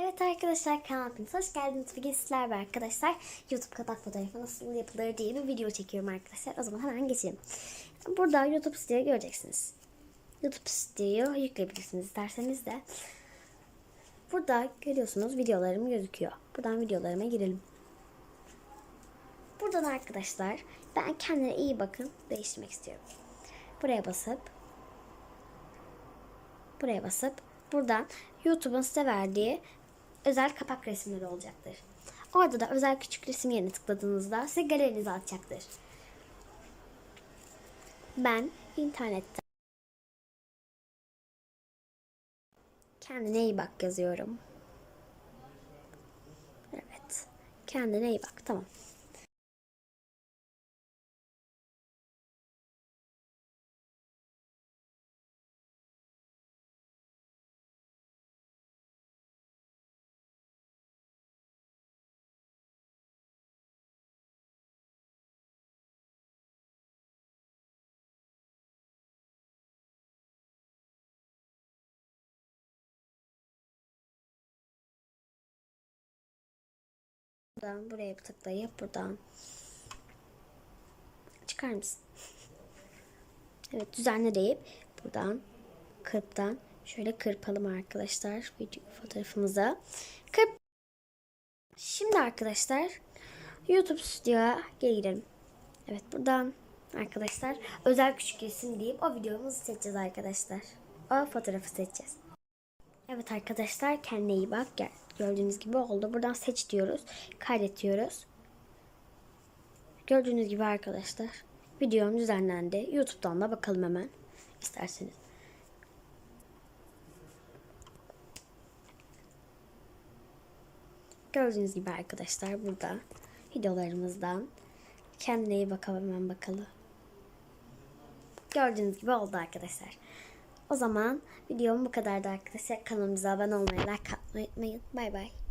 Evet arkadaşlar kanalıma hoş geldiniz. Bugün sizlerle arkadaşlar YouTube kapak fotoğrafı nasıl yapılır diye bir video çekiyorum arkadaşlar. O zaman hemen geçelim. Burada YouTube Studio göreceksiniz. YouTube Studio yükleyebilirsiniz isterseniz de. Burada görüyorsunuz videolarım gözüküyor. Buradan videolarıma girelim. Buradan arkadaşlar ben kendine iyi bakın değiştirmek istiyorum. Buraya basıp buraya basıp buradan YouTube'un size verdiği özel kapak resimleri olacaktır. Orada da özel küçük resim yerine tıkladığınızda size galerinize atacaktır. Ben internetten kendine iyi bak yazıyorum. Evet. Kendine iyi bak. Tamam. Buradan buraya tıklayıp buradan çıkar mısın? Evet düzenle deyip buradan kırptan şöyle kırpalım arkadaşlar video fotoğrafımıza. Kırp. Şimdi arkadaşlar YouTube Studio'ya geri. Evet buradan arkadaşlar özel küçük resim deyip o videomuzu seçeceğiz arkadaşlar. O fotoğrafı seçeceğiz. Evet arkadaşlar kendine iyi bak. Gel. Gördüğünüz gibi oldu. Buradan seç diyoruz. Kaydet diyoruz. Gördüğünüz gibi arkadaşlar videom düzenlendi. YouTube'dan da bakalım hemen isterseniz. Gördüğünüz gibi arkadaşlar burada videolarımızdan kendine iyi bakalım hemen bakalım. Gördüğünüz gibi oldu arkadaşlar. O zaman videom bu kadardı arkadaşlar. Kanalımıza abone olmayı, like atmayı unutmayın. Bay bay.